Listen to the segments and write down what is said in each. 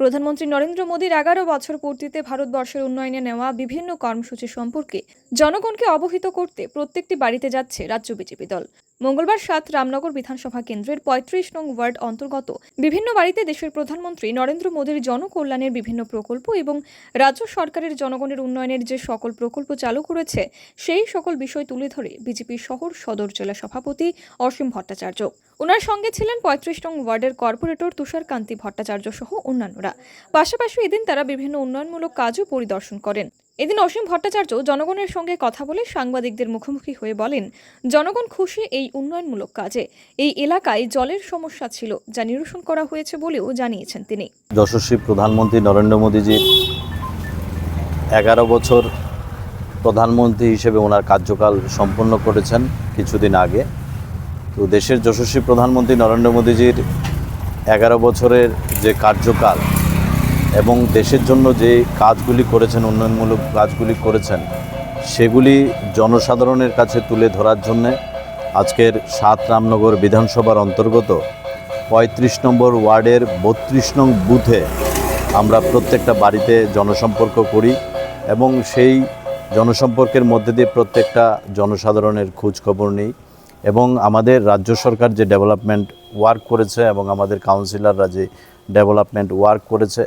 প্রধানমন্ত্রী নরেন্দ্র মোদীর এগারো বছর পূর্তিতে ভারতবর্ষের উন্নয়নে নেওয়া বিভিন্ন কর্মসূচি সম্পর্কে জনগণকে অবহিত করতে প্রত্যেকটি বাড়িতে যাচ্ছে রাজ্য বিজেপি দল। মঙ্গলবার সাত রামনগর বিধানসভা কেন্দ্রের পঁয়ত্রিশ নং ওয়ার্ড অন্তর্গত বিভিন্ন বাড়িতে দেশের প্রধানমন্ত্রী নরেন্দ্র মোদীর জনকল্যাণের বিভিন্ন প্রকল্প এবং রাজ্য সরকারের জনগণের উন্নয়নের যে সকল প্রকল্প চালু করেছে, সেই সকল বিষয় তুলে ধরে বিজেপি শহর সদর জেলা সভাপতি অসীম ভট্টাচার্য। ওনার সঙ্গে ছিলেন পঁয়ত্রিশ নং ওয়ার্ডের কর্পোরেটর তুষারকান্তি ভট্টাচার্য সহ অন্যান্যরা। পাশাপাশি এদিন তারা বিভিন্ন উন্নয়নমূলক কাজও পরিদর্শন করেন। এদিন অসীম ভট্টাচার্য জনগণের সঙ্গে কথা বলে সাংবাদিকদের মুখোমুখি হয়ে বলেন, জনগণ খুশি এই উন্নয়নমূলক কাজে। এই এলাকায় জলের সমস্যা ছিল, যা নিরসন করা হয়েছে বলেও জানিয়েছেন তিনি। যশস্বী প্রধানমন্ত্রী নরেন্দ্র মোদীজির এগারো বছর প্রধানমন্ত্রী হিসেবে ওনার কার্যকাল সম্পন্ন করেছেন কিছুদিন আগে। তো দেশের যশস্বী প্রধানমন্ত্রী নরেন্দ্র মোদীজির এগারো বছরের যে কার্যকাল এবং দেশের জন্য যে কাজগুলি করেছেন, উন্নয়নমূলক কাজগুলি করেছেন, সেগুলি জনসাধারণের কাছে তুলে ধরার জন্যে আজকের সাত রামনগর বিধানসভার অন্তর্গত পঁয়ত্রিশ নম্বর ওয়ার্ডের বত্রিশ নং বুথে আমরা প্রত্যেকটা বাড়িতে জনসম্পর্ক করি এবং সেই জনসম্পর্কের মধ্যে দিয়ে প্রত্যেকটা জনসাধারণের খোঁজখবর নিই এবং আমাদের রাজ্য সরকার যে ডেভেলপমেন্ট ওয়ার্ক করেছে এবং আমাদের কাউন্সিলররা যে ডেভেলপমেন্ট ওয়ার্ক করেছে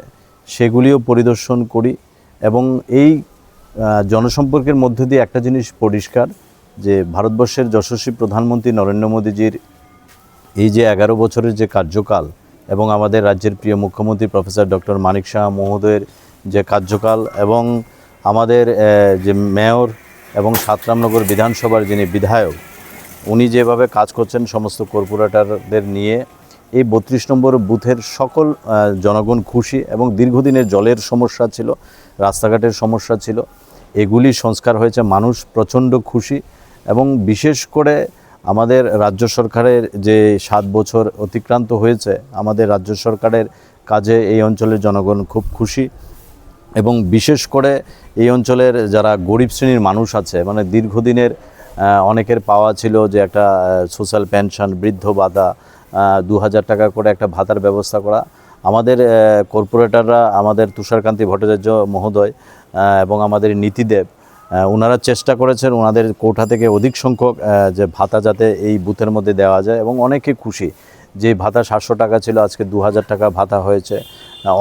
সেগুলিও পরিদর্শন করি এবং এই জনসম্পর্কের মধ্যে দিয়ে একটা জিনিস পরিষ্কার যে ভারতবর্ষের যশস্বী প্রধানমন্ত্রী নরেন্দ্র মোদীজির এই যে এগারো বছরের যে কার্যকাল এবং আমাদের রাজ্যের প্রিয় মুখ্যমন্ত্রী প্রফেসর ডক্টর মানিক শাহ মহোদয়ের যে কার্যকাল এবং আমাদের যে মেয়র এবং সাতরামনগর বিধানসভার যিনি বিধায়ক, উনি যেভাবে কাজ করছেন সমস্ত কর্পোরেটরদের নিয়ে এই বত্রিশ নম্বর বুথের সকল জনগণ খুশি এবং দীর্ঘদিনের জলের সমস্যা ছিল, রাস্তাঘাটের সমস্যা ছিল। এগুলি সংস্কার হয়েছে, মানুষ প্রচণ্ড খুশি এবং বিশেষ করে আমাদের রাজ্য সরকারের যে সাত বছর অতিক্রান্ত হয়েছে, আমাদের রাজ্য সরকারের কাজে এই অঞ্চলের জনগণ খুব খুশি এবং বিশেষ করে এই অঞ্চলের যারা গরিব শ্রেণির মানুষ আছে মানে দীর্ঘদিনের অনেকের পাওয়া ছিল যে একটা সোশ্যাল পেনশন বৃদ্ধ ভাতা দু হাজার টাকা করে একটা ভাতার ব্যবস্থা করা। আমাদের কর্পোরেটররা আমাদের তুষারকান্তি ভট্টাচার্য মহোদয় এবং আমাদের নীতিদেব ওনারা চেষ্টা করেছেন ওনাদের কোঠা থেকে অধিক সংখ্যক যে ভাতা যাতে এই বুথের মধ্যে দেওয়া যায় এবং অনেকে খুশি। যে ভাতা সাতশো টাকা ছিল, আজকে দু হাজার টাকা ভাতা হয়েছে।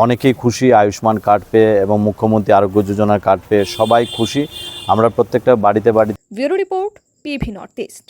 অনেকেই খুশি আয়ুষ্মান কার্ড পেয়ে এবং মুখ্যমন্ত্রী আরোগ্য যোজনার কার্ড পেয়ে সবাই খুশি। আমরা প্রত্যেকটা বাড়িতে বাড়িতে bureau report, PV north east.